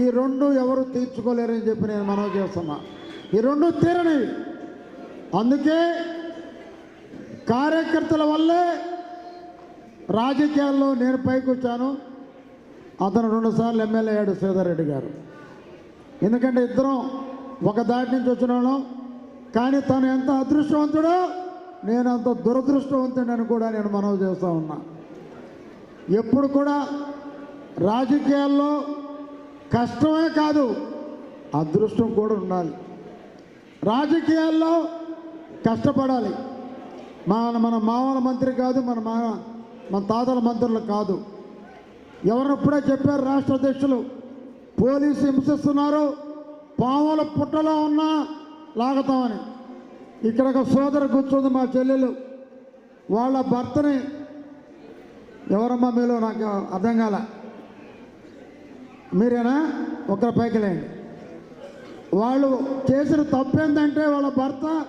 ఈ రెండు ఎవరు తీర్చుకోలేరని చెప్పి నేను మనవి చేస్తున్నా. ఈ రెండు తీరనివి అందుకే కార్యకర్తల వల్లే రాజకీయాల్లో నేను పైకి వచ్చాను. అతను రెండుసార్లు ఎమ్మెల్యే అయ్యాడు శ్రీధర్ రెడ్డి గారు. ఎందుకంటే ఇద్దరం ఒక దాటి నుంచి వచ్చినాను కానీ తను ఎంత అదృష్టవంతుడో నేను అంత దురదృష్టవంతుడని కూడా నేను మనవి చేస్తూ ఉన్నా. ఎప్పుడు కూడా రాజకీయాల్లో కష్టమే కాదు అదృష్టం కూడా ఉండాలి. రాజకీయాల్లో కష్టపడాలి. మన మన మామల మంత్రి కాదు మన మా మన తాతల మంత్రులు కాదు. ఎవరినప్పుడే చెప్పారు రాష్ట్ర అధ్యక్షులు? పోలీసు హింసిస్తున్నారు పాముల పుట్టలో ఉన్నా లాగుతామని. ఇక్కడ ఒక సోదరు కూర్చుంది మా చెల్లెలు. వాళ్ళ భర్తని ఎవరమ్మా మీలో నాకు అర్థం కాలే? మీరేనా? ఒకరి పైకి లేండి. వాళ్ళు చేసిన తప్పు ఏంటంటే వాళ్ళ భర్త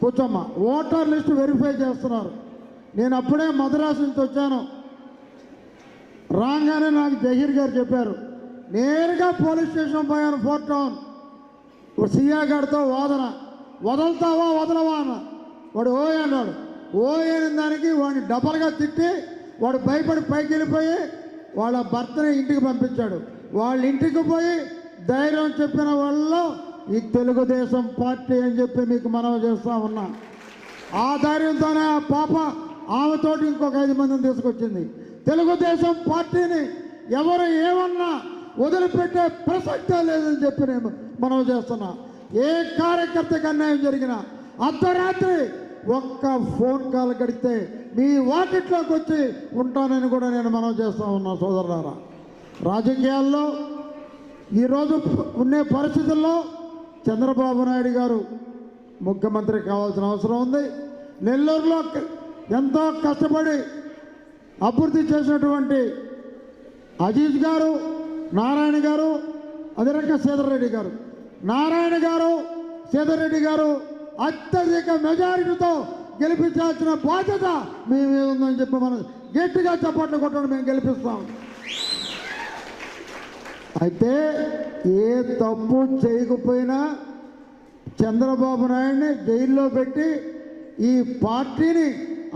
కూర్చోమ్మ ఓటర్ లిస్ట్ వెరిఫై చేస్తున్నారు. నేను అప్పుడే మద్రాసు నుంచి వచ్చాను. రాగానే నాకు జహీర్ గారు చెప్పారు నేరుగా పోలీస్ స్టేషన్ పోయాను ఫోర్ టౌన్. సియా గారితో వాదన. వదలుతావా వదలవా అన్న. వాడు ఓయ్ అన్నాడు. ఓయ్ అనే దానికి వాడిని డబల్గా తిట్టి వాడు భయపడి పైకి వెళ్ళిపోయి వాళ్ళ భర్తని ఇంటికి పంపించాడు. వాళ్ళ ఇంటికి పోయి ధైర్యం చెప్పిన వాళ్ళు ఈ తెలుగుదేశం పార్టీ అని చెప్పి మీకు మనవి చేస్తా ఉన్నా. ఆ ధైర్యంతోనే ఆ పాప ఆమెతోటి ఇంకొక ఐదు మందిని తీసుకొచ్చింది. తెలుగుదేశం పార్టీని ఎవరు ఏమన్నా వదిలిపెట్టే ప్రసక్తే లేదని చెప్పి నేను మనవి చేస్తున్నా. ఏ కార్యకర్తకి అన్యాయం జరిగినా అర్ధరాత్రి ఒక్క ఫోన్ కాల్ కడితే మీ వాకిట్లోకి వచ్చి ఉంటానని కూడా నేను మనవి చేస్తా ఉన్నా సోదరులారా. రాజకీయాల్లో ఈరోజు ఉండే పరిస్థితుల్లో చంద్రబాబు నాయుడు గారు ముఖ్యమంత్రి కావాల్సిన అవసరం ఉంది. నెల్లూరులో ఎంతో కష్టపడి అభివృద్ధి చేసినటువంటి అజీజ్ గారు నారాయణ గారు అదే రకంగా సీతారెడ్డి గారు. నారాయణ గారు సీతారెడ్డి గారు అత్యధిక మెజారిటీతో గెలిపించాల్సిన బాధ్యత మీ మీద ఉందని చెప్పి మనం గట్టిగా చప్పట్లు కొట్టడం మేము గెలిపిస్తాం. అయితే ఏ తప్పు చేయకపోయినా చంద్రబాబు నాయుడిని జైల్లో పెట్టి ఈ పార్టీని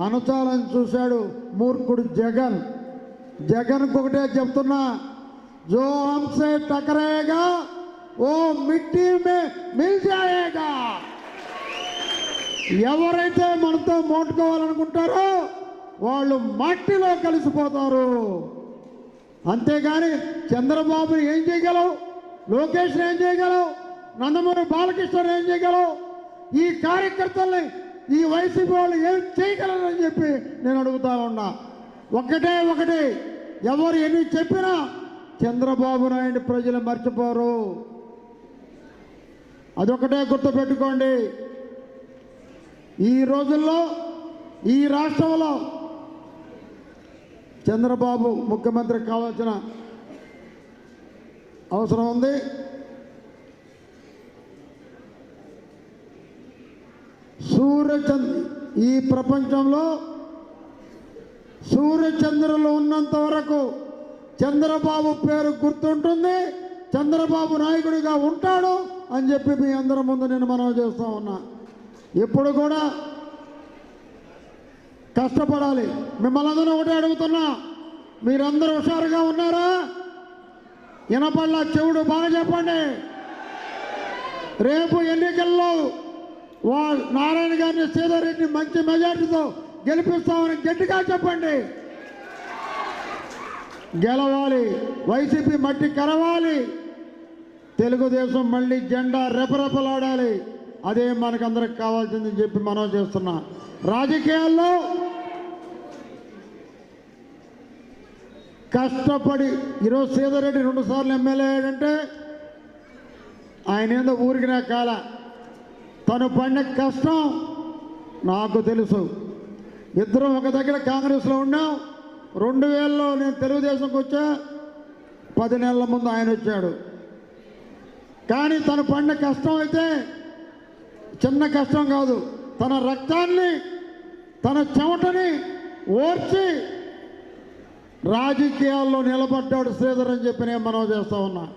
అనుచాలని చూశాడు మూర్ఖుడు జగన్. జగన్కి ఒకటే చెప్తున్నా జో హంసే టకరేగా ఓ మిట్టి మే మిల్ జాయేగా. ఎవరైతే మనతో మోటుకోవాలనుకుంటారో వాళ్ళు మట్టిలో కలిసిపోతారు. అంతేగాని చంద్రబాబు ఏం చేయగలవు? లోకేష్ ఏం చేయగలవు? నందమూరి బాలకృష్ణ ఏం చేయగలవు? ఈ కార్యకర్తల్ని ఈ వైసీపీ వాళ్ళు ఏం చేయగలరని చెప్పి నేను అడుగుతా ఉన్నా. ఒకటే ఒకటి ఎవరు ఎన్ని చెప్పినా చంద్రబాబు నాయుడు ప్రజలు మర్చిపోరు. అదొకటే గుర్తుపెట్టుకోండి. ఈ రోజుల్లో ఈ రాష్ట్రంలో చంద్రబాబు ముఖ్యమంత్రి కావాల్సిన అవసరం ఉంది. సూర్యచంద్ర ఈ ప్రపంచంలో సూర్యచంద్రులు ఉన్నంత వరకు చంద్రబాబు పేరు గుర్తుంటుంది చంద్రబాబు నాయకుడిగా ఉంటాడు అని చెప్పి మీ అందరి ముందు నేను మనం చేస్తా ఉన్నా. ఇప్పుడు కూడా కష్టపడాలి. మిమ్మల్ని అందరూ ఒకటే అడుగుతున్నా. మీరందరూ హుషారుగా ఉన్నారా? వినపల్ల చెవుడు బాగా చెప్పండి. రేపు ఎన్నికల్లో వా నారాయణ గారిని సీతారెడ్డి మంచి మెజార్టీతో గెలిపిస్తామని గట్టిగా చెప్పండి. గెలవాలి. వైసీపీ మట్టి కరవాలి. తెలుగుదేశం మళ్ళీ జెండా రెపరెపలాడాలి. అదే మనకందరికి కావాల్సిందని చెప్పి మనం చేస్తున్నా. రాజకీయాల్లో కష్టపడి ఈరోజు సీతారెడ్డి రెండు సార్లు ఎమ్మెల్యే అయ్యాడంటే ఆయన ఏందో ఊరికి నా కాల. తను పడిన కష్టం నాకు తెలుసు. ఇద్దరం ఒక దగ్గర కాంగ్రెస్లో ఉన్నాం. రెండు వేలలో నేను తెలుగుదేశంకి వచ్చా పది నెలల ముందు ఆయన వచ్చాడు. కానీ తను పడిన కష్టం అయితే చిన్న కష్టం కాదు. తన రక్తాన్ని తన చెమటని ఓర్చి రాజకీయాల్లో నిలబడ్డాడు శ్రీధర్ అని చెప్పి నేను మనం చేస్తా ఉన్నా.